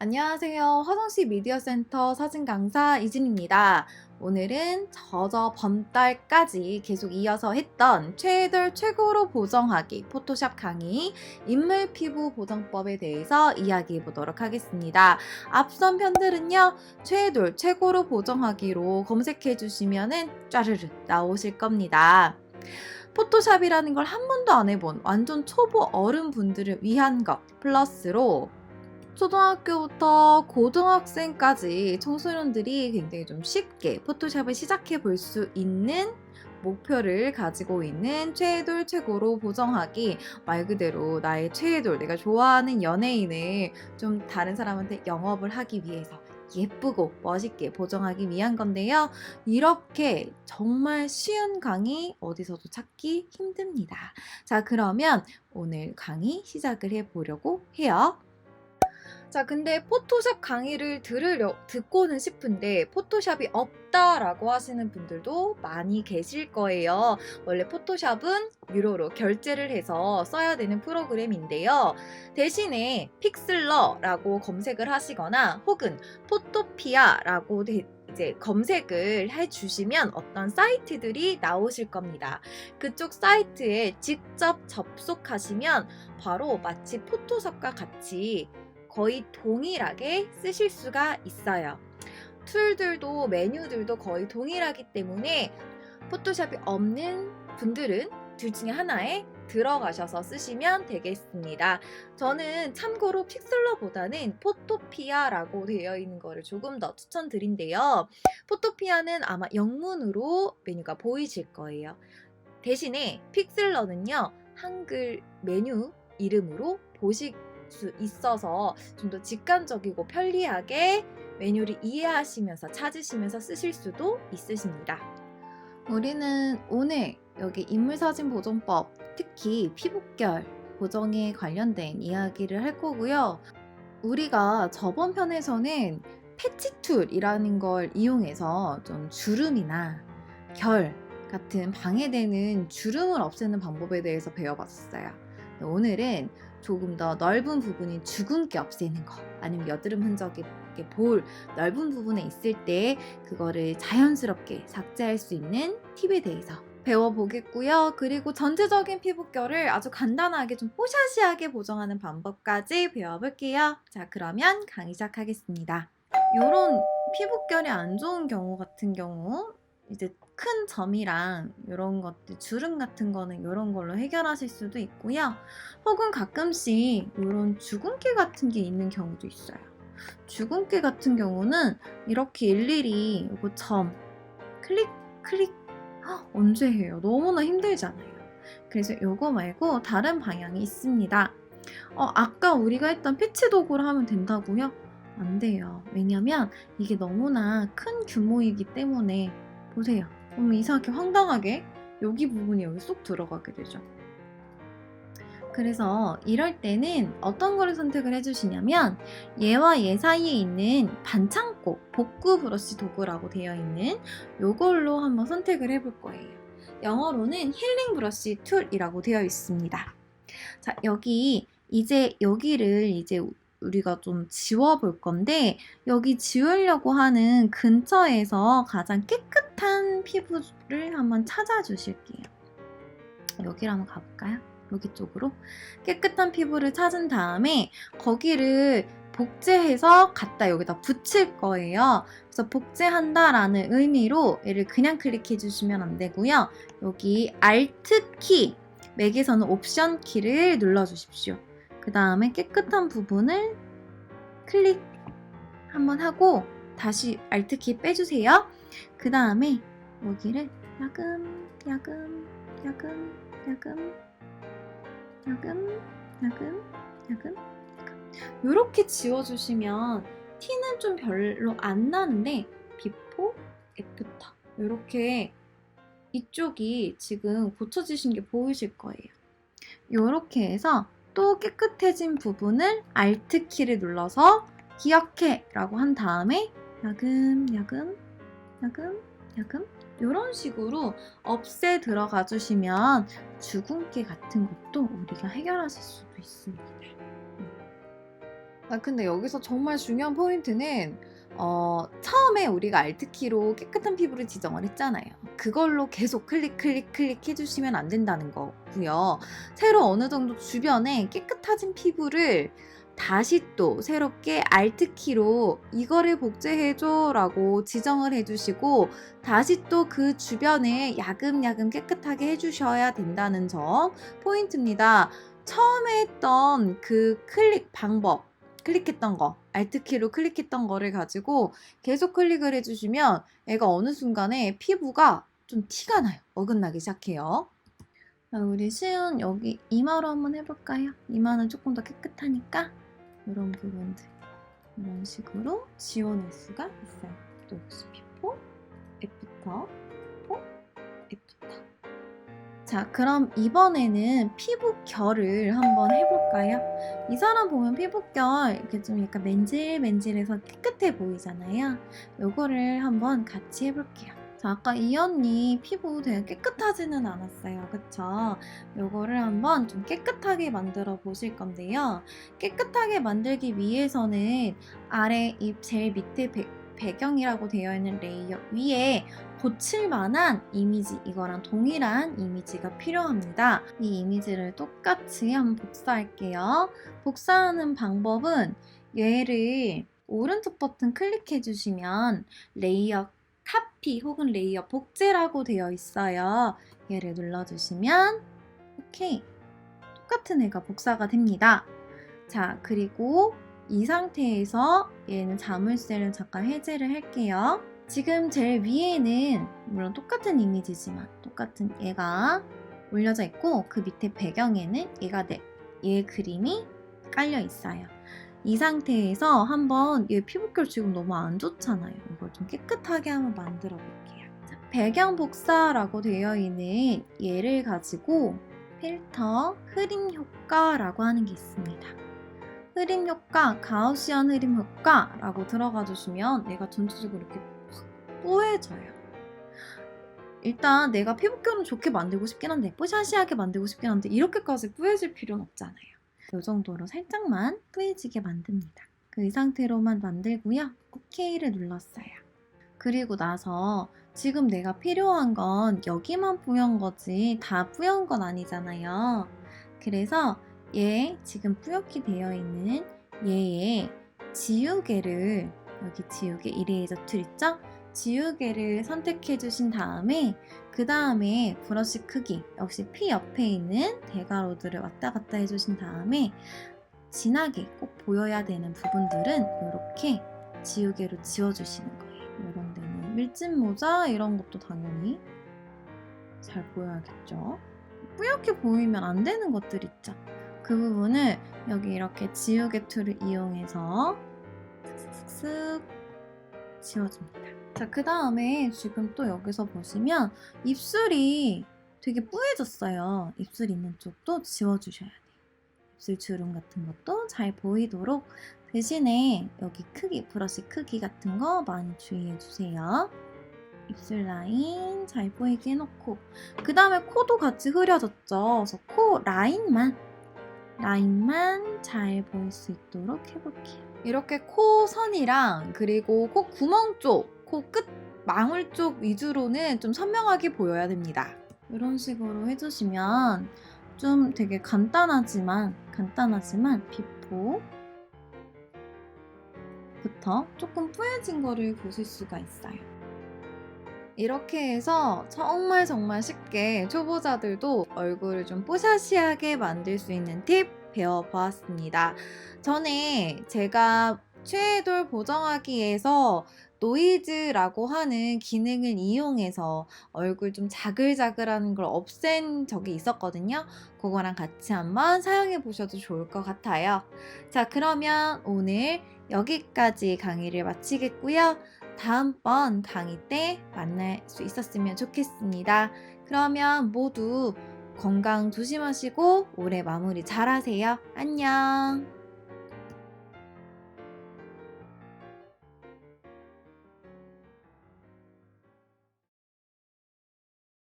안녕하세요. 화성시 미디어센터 사진 강사 이진입니다. 오늘은 저저 범달까지 계속 이어서 했던 최애돌 최고로 보정하기 포토샵 강의 인물 피부 보정법에 대해서 이야기해 보도록 하겠습니다. 앞선 편들은요, 최애돌 최고로 보정하기로 검색해 주시면은 짜르르 나오실 겁니다. 포토샵이라는 걸 한 번도 안 해본 완전 초보 어른 분들을 위한 것 플러스로 초등학교부터 고등학생까지 청소년들이 굉장히 좀 쉽게 포토샵을 시작해 볼 수 있는 목표를 가지고 있는 최애돌 최고로 보정하기 말 그대로 나의 최애돌 내가 좋아하는 연예인을 좀 다른 사람한테 영업을 하기 위해서 예쁘고 멋있게 보정하기 위한 건데요. 이렇게 정말 쉬운 강의 어디서도 찾기 힘듭니다. 자, 그러면 오늘 강의 시작을 해 보려고 해요. 자, 근데 포토샵 강의를 들으려, 듣고는 싶은데 포토샵이 없다라고 하시는 분들도 많이 계실 거예요. 원래 포토샵은 유료로 결제를 해서 써야 되는 프로그램인데요. 대신에 픽슬러라고 검색을 하시거나 혹은 포토피아라고 되- 이제 검색을 해주시면 어떤 사이트들이 나오실 겁니다. 그쪽 사이트에 직접 접속하시면 바로 마치 포토샵과 같이 거의 동일하게 쓰실 수가 있어요. 툴들도 메뉴들도 거의 동일하기 때문에 포토샵이 없는 분들은 둘 중에 하나에 들어가셔서 쓰시면 되겠습니다. 저는 참고로 픽슬러보다는 포토피아라고 되어 있는 거를 조금 더 추천드린데요. 포토피아는 아마 영문으로 메뉴가 보이실 거예요. 대신에 픽슬러는요, 한글 메뉴 이름으로 보실 수 있어서 좀 더 직관적이고 편리하게 메뉴를 이해하시면서 찾으시면서 쓰실 수도 있으십니다. 우리는 오늘 여기 인물사진 보존법, 특히 피부결 보정에 관련된 이야기를 할 거고요. 우리가 저번 편에서는 패치 툴이라는 걸 이용해서 좀 주름이나 결 같은 방해되는 주름을 없애는 방법에 대해서 배워봤어요. 오늘은 조금 더 넓은 부분이 주근깨 없애는 거 아니면 여드름 흔적이 볼 넓은 부분에 있을 때 그거를 자연스럽게 삭제할 수 있는 팁에 대해서 배워보겠고요. 그리고 전체적인 피부결을 아주 간단하게 좀 뽀샤시하게 보정하는 방법까지 배워볼게요. 자, 그러면 강의 시작하겠습니다. 이런 피부결이 안 좋은 경우 같은 경우 이제 큰 점이랑 이런 것들 주름 같은 거는 이런 걸로 해결하실 수도 있고요. 혹은 가끔씩 이런 주근깨 같은 게 있는 경우도 있어요. 주근깨 같은 경우는 이렇게 일일이 이거 점 클릭 클릭 헉, 언제 해요? 너무나 힘들잖아요. 그래서 이거 말고 다른 방향이 있습니다. 어, 아까 우리가 했던 패치 도구를 하면 된다고요? 안 돼요. 왜냐면 이게 너무나 큰 규모이기 때문에 보세요. 그럼 이상하게 황당하게 여기 부분이 여기 쏙 들어가게 되죠. 그래서 이럴 때는 어떤 거를 선택을 해주시냐면 얘와 얘 사이에 있는 반창고 복구 브러쉬 도구라고 되어 있는 요걸로 한번 선택을 해볼 거예요. 영어로는 힐링 브러쉬 툴이라고 되어 있습니다. 자, 여기 이제 여기를 이제 우리가 좀 지워볼 건데 여기 지우려고 하는 근처에서 가장 깨끗한 피부를 한번 찾아주실게요. 여기로 한번 가볼까요? 여기 쪽으로 깨끗한 피부를 찾은 다음에 거기를 복제해서 갖다 여기다 붙일 거예요. 그래서 복제한다라는 의미로 얘를 그냥 클릭해 주시면 안 되고요. 여기 Alt 키, 맥에서는 옵션 키를 눌러 주십시오. 그 다음에 깨끗한 부분을 클릭 한번 하고 다시 Alt 키 빼주세요. 그 다음에 여기를 야금, 야금, 야금, 야금, 야금, 야금, 야금, 야금. 이렇게 지워주시면 티는 좀 별로 안 나는데 비포, 애프터 이렇게 이쪽이 지금 고쳐지신 게 보이실 거예요. 이렇게 해서 또 깨끗해진 부분을 Alt 키를 눌러서 기억해 라고 한 다음에 야금, 야금, 야금, 야금 이런 식으로 없애 들어가 주시면 주근깨 같은 것도 우리가 해결하실 수도 있습니다. 음. 아, 근데 여기서 정말 중요한 포인트는 어, 처음에 우리가 알트키로 깨끗한 피부를 지정을 했잖아요. 그걸로 계속 클릭 클릭 클릭 해주시면 안 된다는 거고요. 새로 어느 정도 주변에 깨끗해진 피부를 다시 또 새롭게 알트키로 이거를 복제해줘 라고 지정을 해주시고 다시 또 그 주변을 야금야금 깨끗하게 해주셔야 된다는 점 포인트입니다. 처음에 했던 그 클릭 방법 클릭했던 거, 알트키로 클릭했던 거를 가지고 계속 클릭을 해주시면 애가 어느 순간에 피부가 좀 티가 나요. 어긋나기 시작해요. 자, 우리 시은 여기 이마로 한번 해볼까요? 이마는 조금 더 깨끗하니까 이런 부분들 이런 식으로 지워낼 수가 있어요. 또 애프터, 비포, 애프터. 자, 그럼 이번에는 피부 결을 한번 해볼까요? 이 사람 보면 피부결 이렇게 좀 약간 맨질맨질해서 깨끗해 보이잖아요. 요거를 한번 같이 해볼게요. 자, 아까 이 언니 피부 되게 깨끗하지는 않았어요. 그쵸? 요거를 한번 좀 깨끗하게 만들어 보실 건데요. 깨끗하게 만들기 위해서는 아래 이 제일 밑에 배, 배경이라고 되어 있는 레이어 위에 고칠 만한 이미지, 이거랑 동일한 이미지가 필요합니다. 이 이미지를 똑같이 한번 복사할게요. 복사하는 방법은 얘를 오른쪽 버튼 클릭해 주시면 레이어 카피 혹은 레이어 복제라고 되어 있어요. 얘를 눌러주시면 오케이 똑같은 애가 복사가 됩니다. 자 그리고 이 상태에서 얘는 자물쇠를 잠깐 해제를 할게요. 지금 제일 위에는 물론 똑같은 이미지지만 똑같은 얘가 올려져 있고 그 밑에 배경에는 얘가 내, 얘 그림이 깔려 있어요. 이 상태에서 한번 얘 피부결 지금 너무 안 좋잖아요. 이걸 좀 깨끗하게 한번 만들어 볼게요. 자, 배경 복사라고 되어 있는 얘를 가지고 필터 흐림 효과라고 하는 게 있습니다. 흐림 효과, 가우시안 흐림 효과라고 들어가 주시면 얘가 전체적으로 이렇게 확 뿌해져요. 일단 내가 피부결은 좋게 만들고 싶긴 한데 뽀샤시하게 만들고 싶긴 한데 이렇게까지 뿌해질 필요는 없잖아요. 이 정도로 살짝만 뿌해지게 만듭니다. 그 이 상태로만 만들고요. OK를 눌렀어요. 그리고 나서 지금 내가 필요한 건 여기만 뿌연 거지 다 뿌연 건 아니잖아요. 그래서 얘 지금 뿌옇게 되어 있는 얘의 지우개를 여기 지우개 이레이저 툴 있죠? 지우개를 선택해 주신 다음에 그 다음에 브러쉬 크기 역시 P 옆에 있는 대괄호들을 왔다 갔다 해 주신 다음에 진하게 꼭 보여야 되는 부분들은 이렇게 지우개로 지워주시는 거예요. 이런 데는 밀짚 모자 이런 것도 당연히 잘 보여야겠죠. 뿌옇게 보이면 안 되는 것들 있죠. 그 부분을 여기 이렇게 지우개 툴을 이용해서 쓱쓱쓱 지워줍니다. 자, 그 다음에 지금 또 여기서 보시면 입술이 되게 뿌해졌어요. 입술 있는 쪽도 지워주셔야 돼요. 입술 주름 같은 것도 잘 보이도록 대신에 여기 크기, 브러쉬 크기 같은 거 많이 주의해 주세요. 입술 라인 잘 보이게 해놓고 그 다음에 코도 같이 흐려졌죠. 그래서 코 라인만 라인만 잘 보일 수 있도록 해볼게요. 이렇게 코 선이랑 그리고 코 구멍 쪽, 코 끝 망울 쪽 위주로는 좀 선명하게 보여야 됩니다. 이런 식으로 해주시면 좀 되게 간단하지만 간단하지만 비포부터 조금 뿌얘진 거를 보실 수가 있어요. 이렇게 해서 정말 정말 쉽게 초보자들도 얼굴을 좀 뽀샤시하게 만들 수 있는 팁 배워보았습니다. 전에 제가 최애돌 보정하기에서 노이즈라고 하는 기능을 이용해서 얼굴 좀 자글자글하는 걸 없앤 적이 있었거든요. 그거랑 같이 한번 사용해 보셔도 좋을 것 같아요. 자, 그러면 오늘 여기까지 강의를 마치겠고요. 다음번 강의 때 만날 수 있었으면 좋겠습니다. 그러면 모두 건강 조심하시고 올해 마무리 잘 하세요. 안녕!